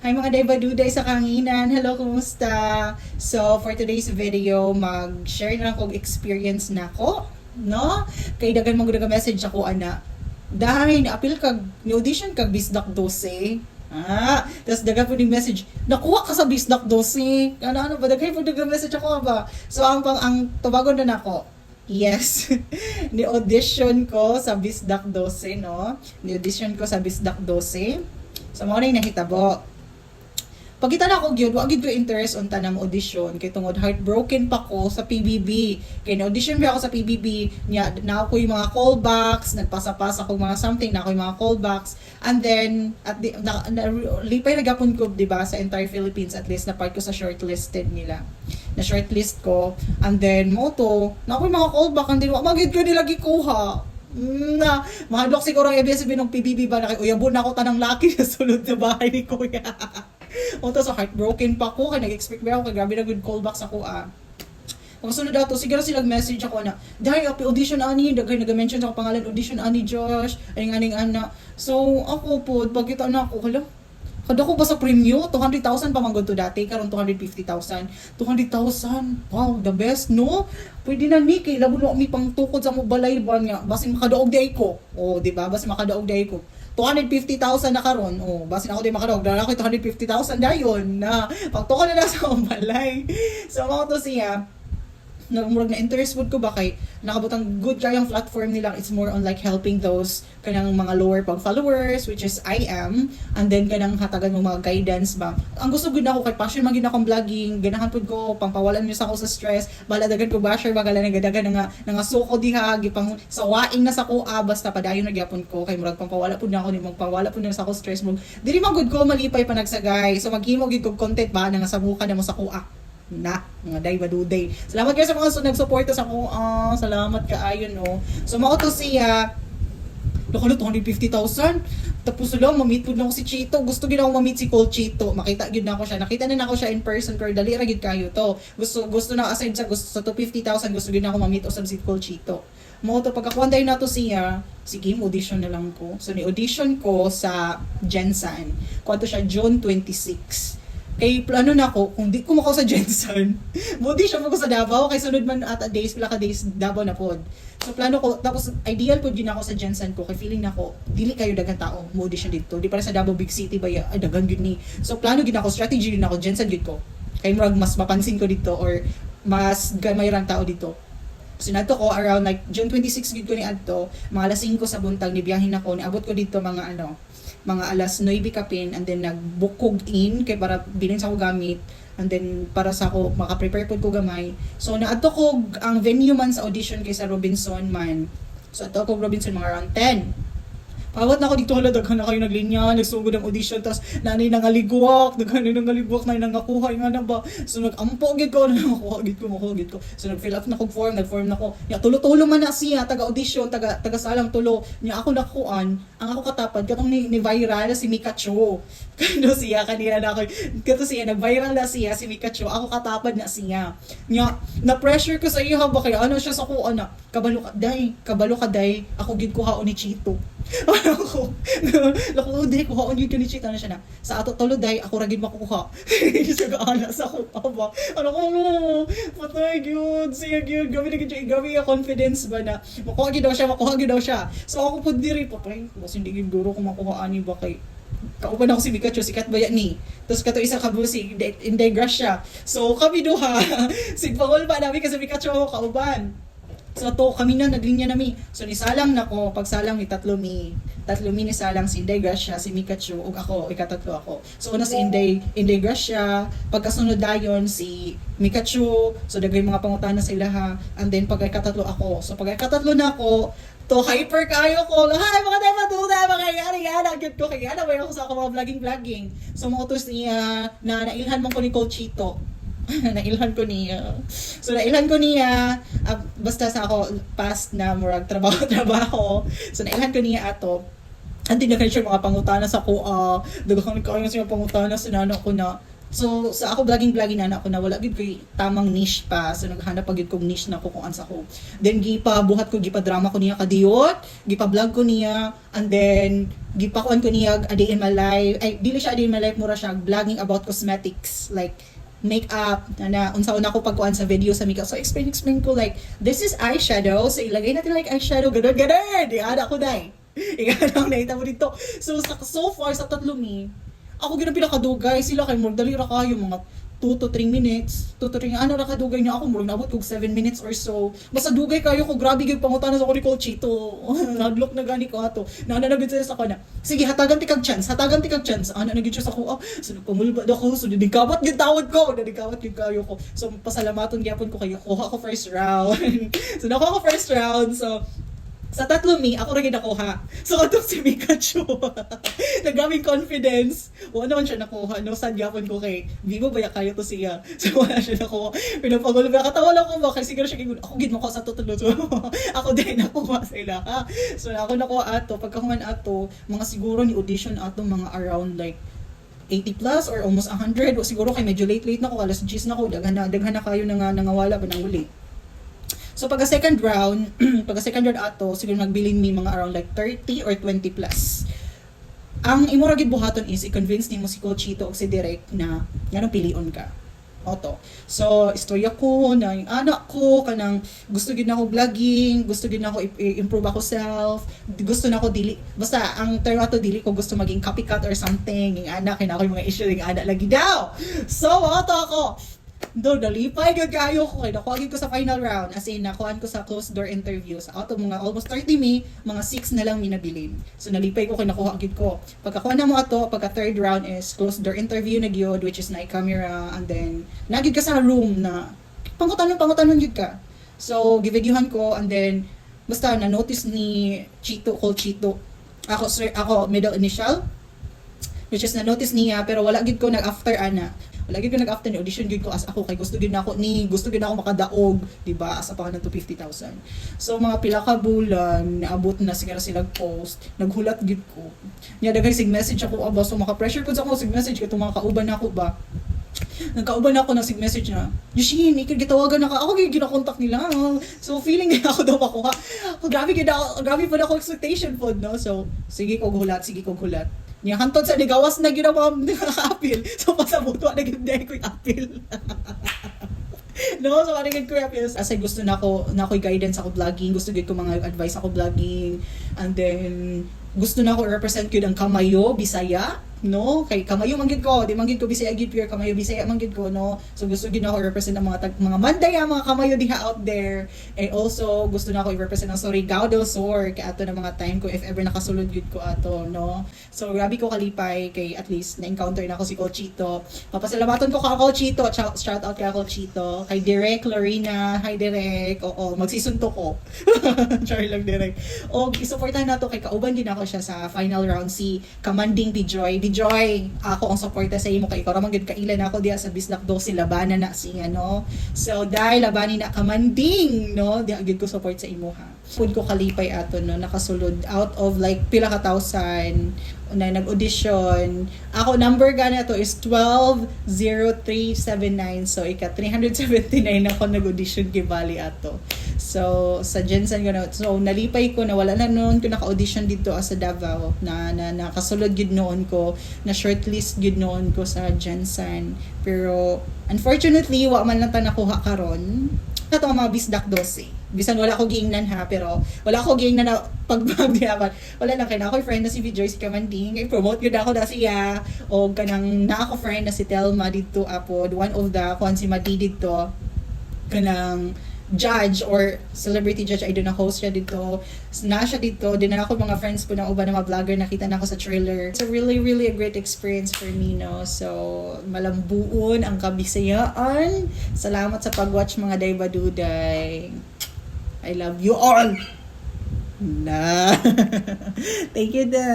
Hi mga Daibaduday sa kanginan. Hello, kumusta? So, for today's video, mag-share na ako experience na ko, no? Kay dagan mga daga message ako, ana. Dahil na-appeal kag, ni-audition kag Bisdak 12. Ah, tapos dagan po yung message, nakuha ka sa Bisdak 12. Ano, ano ba? Dagan po daga message ako ba? So, ang, pang, ang tubagon na nako, Yes. Ni-audition ko sa Bisdak 12, no? Ni-audition ko sa Bisdak 12. So, mo na yung nahitabo. Pagkita na ako gyud, wa gyud ko interest on tanang audition kay tungod heartbroken pa ko sa PBB. Kay na-audition ba ako sa PBB, nya na ako yung mga callbacks, nagpasa-pasa ako mga something, na ako yung mga callbacks. And then at the, na, na, lipay na gapon ko, 'di ba, sa entire Philippines at least na part ko sa shortlisted nila. Na shortlist ko. And then mo to, na ako yung mga callback and then wa magid ko nila gikuha. Na mahadlok siguro ang ABS-CBN ng PBB ba na kay uyabon na ako tanang laki sa sulod na bahay ni Kuya. o to so heartbroken pa ko kay nag-expect ba ako kay grabe na good callbacks ako ah. Ang sunod daw to, siguro sila message ako na, dahil ako audition ani, dagay nag-mention ako pangalan audition ani Josh, ay nga ana. So ako po, pagkita na ako, hala, kada ko ba sa premium, 200,000 pa man to dati, karon 250,000. 200,000, wow, the best, no? Pwede na ni, kay labo na mi pang tukod sa mo balay ba nga, basin makadaog day ko. O, di ba? Basin makadaog day ko. 250,000 na karon. Oh, basin ako di makadaog. Dala ko 250,000 dayon na pagtuko na na sa akong balay. So, mo to siya nagmurag na interest would ko ba kay nakabutang good kayang platform nila it's more on like helping those kanang mga lower pang followers which is I am and then kanang hatagan mo mga guidance ba. Ang gusto gud nako kay passion magin akong vlogging ganahan pud ko pangpawalan niyo sa ako sa stress baladagan ko basher bagala nagadagan nga nga suko diha gipang sawaing na sa ko ah, basta padayon na gyapon ko kay murag pangpawala pud na ako ni pangpawala pud na sa ako stress mo dili man gud ko malipay pa nagsagay so maghimo gid kog content ba nga sa buka na mo sa kuha na mga day baduday. Salamat kayo sa mga su- nagsuporta sa ko. Ah, salamat kaayo no. So mao to siya Nakalo 250,000. Tapos lang, mamit po na ako si Chito. Gusto gid ako mamit si Cole Chito. Makita gid na ako siya. Nakita na na ako siya in person pero dali ra gid kayo to. Gusto gusto na aside sa gusto sa 250,000 gusto gid na ako mamit usab si Cole Chito. Mo to pagkakuan na to siya, sige audition na lang ko. So ni audition ko sa Jensen. To siya June 26 kay plano na ako, kung di ko makaw sa Jensen, mudi siya mo ko sa Davao, kay sunod man ata days, pila ka days, Davao na pod. So plano ko, tapos ideal pod yun ako sa Jensen ko, kay feeling na ako, dili kayo dagang tao, mudi siya dito. Di para sa Davao Big City ba, ya- ay dagang yun ni. So plano gid ako, strategy yun ako, Jensen gid ko. Kay murag mas mapansin ko dito, or mas gamay rang tao dito. So ko around like June 26 gid ko ni adto, mga alas 5 sa buntag ni biyahin ako, niabot ko dito mga ano, mga alas 9 kapin and then nagbukog in kay para bilin sa ko gamit and then para sa ako maka-prepare pod ko gamay. So naadto ko ang venue man sa audition kay sa Robinson man. So ato ko Robinson mga around 10. Pawat na ako dito hala daghan na kayo naglinya, nagsugod ang audition tas nanay nangaligwak, daghan na nangaligwak na nangakuha nga na ba. So nagampo gid ko nakakuha gid ko makuha gid ko. So nag-fill up na kog form, nag-form na ko. Ya tulo-tulo man na siya taga audition, taga taga salang tulo. Nya ako nakuan, ang ako katapad katong ni, ni viral si Mikachu. Kano siya kanina na ako. Kato siya nag-viral na siya si Mikachu. Ako katapad na siya. Nya na pressure ko sa iya ba kaya ano siya sa ko ana. Kabalo ka day, kabalo ka day. Ako gid ko haon ni Chito. Ano ko? Lako di ko haon Chito na siya na. Sa ato tulo day ako ra gid makukuha. Sa gaana sa ko ba. Ano ko no? Patay gyud siya gyud gabi na siya gabi ang confidence ba na makuha daw siya, makuha daw siya. So ako pud diri patay. Mas hindi guro ko makuha ani ba kay kauban ako si Pikachu, sikat ba yan ni? Tapos kato isa ka si Inday Inday Gracia. So kami duha, si Paul ba namin kasi Pikachu ako kauban. So to kami na naglinya nami. So ni salang nako, pag salang ni tatlo mi. Tatlo mi ni salang si Inday Gracia, si Pikachu ug ako, ikatatlo ako. So una si Inday Inday Gracia, pagkasunod dayon si Pikachu. So dagay mga pangutana sila ha. And then pag ikatatlo ako. So pag ikatatlo na ako, to hyper kayo ko. Hi, mga tayo matuda, mga yari yana. Agad ko kaya na ako sa ako mga vlogging-vlogging. So mga utos niya na nailhan mo ko ni Coach Chito. nailhan ko niya. So nailhan ko niya ah, basta sa ako past na murag trabaho trabaho. So nailhan ko niya ato. Na kayo siya mga pangutana sa ko. Uh, Daghan kayo siya pangutana sa nano ko na So, sa ako vlogging-vlogging na ako na wala gid ko'y tamang niche pa. So, naghanap pa gid kong niche na ko kung ansa ko. Then, gipa buhat ko, gipa drama ko niya kadiyot, gipa vlog ko niya, and then, gipa kuan ko niya a day in. Ay, dili siya a day mura siya vlogging about cosmetics. Like, makeup na unsa una ko pagkuan sa video sa makeup. So explain explain ko like this is eyeshadow. So ilagay natin like eyeshadow. Ganun ganun! Di ada ko dai ikaw na nakita mo dito. So sa, so far sa tatlo mi ako gina pinakadugay sila kay murag dali ra kayo mga 2 to 3 minutes. 2 to 3 ano ra kadugay niya ako. Murag nabot kog 7 minutes or so. Basta dugay kayo ko grabe gyud pangutana sa ko ni Coach Chito. Naglok na gani ko ato. Na na sila sa kana sige hatagan ti kag chance hatagan ti kag chance. Ana na gid sa ko ah so nagpamulba ako. So didikawat gid tawad ko. Didikawat gid kayo ko. So pasalamaton gyapon ko kayo. Kuha ko first round. So nakuha ko first round. So sa tatlo mi, ako rin nakuha. So, atong si Pikachu. Nagaming confidence. Wala naman siya nakuha. No, sad yapon ko kay, Vivo ba kayo to siya? So, wala siya nakuha. Pinapagulo ba? Katawa lang ko ba? Kasi siguro siya ako gid ko sa tutulog. Ako din nakuha sa ila. Ha? So, ako nakuha ato. Pagkahuman ato, mga siguro ni audition ato mga around like 80 plus or almost 100 o siguro kay medyo late late na ko alas 10 na ko daghan na daghan na kayo nga nangawala ba nang uli So pagka second round, pagka second round ato, siguro magbilin mi mga around like 30 or 20 plus. Ang imo ra gid buhaton is i-convince nimo si Coach Chito o si Direk na nganong pilion ka. Oto. So, istorya ko na yung anak ko kanang gusto gid nako vlogging, gusto gid nako i- i-improve ako self, gusto nako dili basta ang term ato dili ko gusto maging copycat or something, yung anak kina ko yung mga issue yung anak lagi daw. So, oto ako. Do, nalipay gud kayo. Ko kay nakuha ko sa final round. As in nakuhaan ko sa closed door interview. Sa out of mga almost 30 mi mga 6 na lang mi nabilin. So nalipay ko kay nakuha gid ko. Pagkakuha na mo ato pagka third round is closed door interview na gyud which is na camera and then nagid ka sa room na pangutanon pangutanon gid ka. So givideohan ko and then basta na notice ni Chito call Chito. Ako sir ako middle initial which is na notice niya pero wala gid ko nag after ana wala gid ko nag after ni audition gid ko as ako kay gusto gid na ako ni gusto gid na ako makadaog di ba as pa ka ng 250,000 so mga pila ka bulan naabot na siguro sila post naghulat gid ko nya daghay sig message ako aba so maka pressure ko sa ako sig message katong mga kauban nako ba nagkauban ako ng sig message na, Yushin, ikil gitawagan na ka. Ako gina contact nila. So, feeling nila ako daw makuha. Grabe gina, grabe pa na ako expectation po, no? So, sige kog hulat, sige kog hulat. Niya hantod sa ligawas na ginawa apil. So, pasabuto na ginawa ko apil. no, so ano ko yung apil. As I gusto na ako, na ako'y guidance ako vlogging, gusto gid ko mga advice ako vlogging, and then, gusto na ako i-represent ko ang Kamayo, Bisaya, no? Kay Kamayo manggid ko, di manggid ko Bisaya gid pure Kamayo Bisaya manggid ko, no? So gusto gid na ako i-represent ang mga tag, mga Mandaya, mga Kamayo diha out there. And also gusto na ako i-represent ang Surigao del Sur kay ato na mga time ko if ever nakasulod gid ko ato, no? So grabe ko kalipay kay at least na-encounter na ako si Cochito. Papasalamaton ko ka Cochito, shout, out kay Cochito, kay Direk Lorena, hi Direk. Oo, magsisunto ko. Char lang Direk. O isuportahan nato kay kauban din ako siya sa final round si Kamanding Bijoy. Bijoy, ako ang suporta sa imo kay ikaw ra man gid kailan ako diha sa Bislak do labanan na si ano. So dahil labanin na Kamanding, no? Di gid ko support sa imo ha. Food ko kalipay ato no nakasulod out of like pila ka thousand na nag-audition. Ako, number gana to is 120379. So, ika 379 ako nag-audition kay Bali ato. So, sa Jensen ko na, so, nalipay ko na wala na noon ko naka-audition dito sa Davao na, na nakasulod gid noon ko, na shortlist gid noon ko sa Jensen. Pero, unfortunately, wa man lang ta nakuha karon. Ito ang mga bisdak 12 bisan wala ko giingnan ha pero wala ko giingnan na pag magdiyaman wala lang kay na ako friend na si Joyce Kamanding kay promote gyud ako na siya. O kanang na ako friend na si Telma dito apod one of the kuan si Madi dito. Kanang judge or celebrity judge don't know host siya dito na siya dito din na ako mga friends po ng uban na mga vlogger nakita na ako sa trailer it's a really really a great experience for me no so malambuon ang kabisayaan salamat sa pagwatch mga Dayba Duday I love you all. Na. Thank you, da.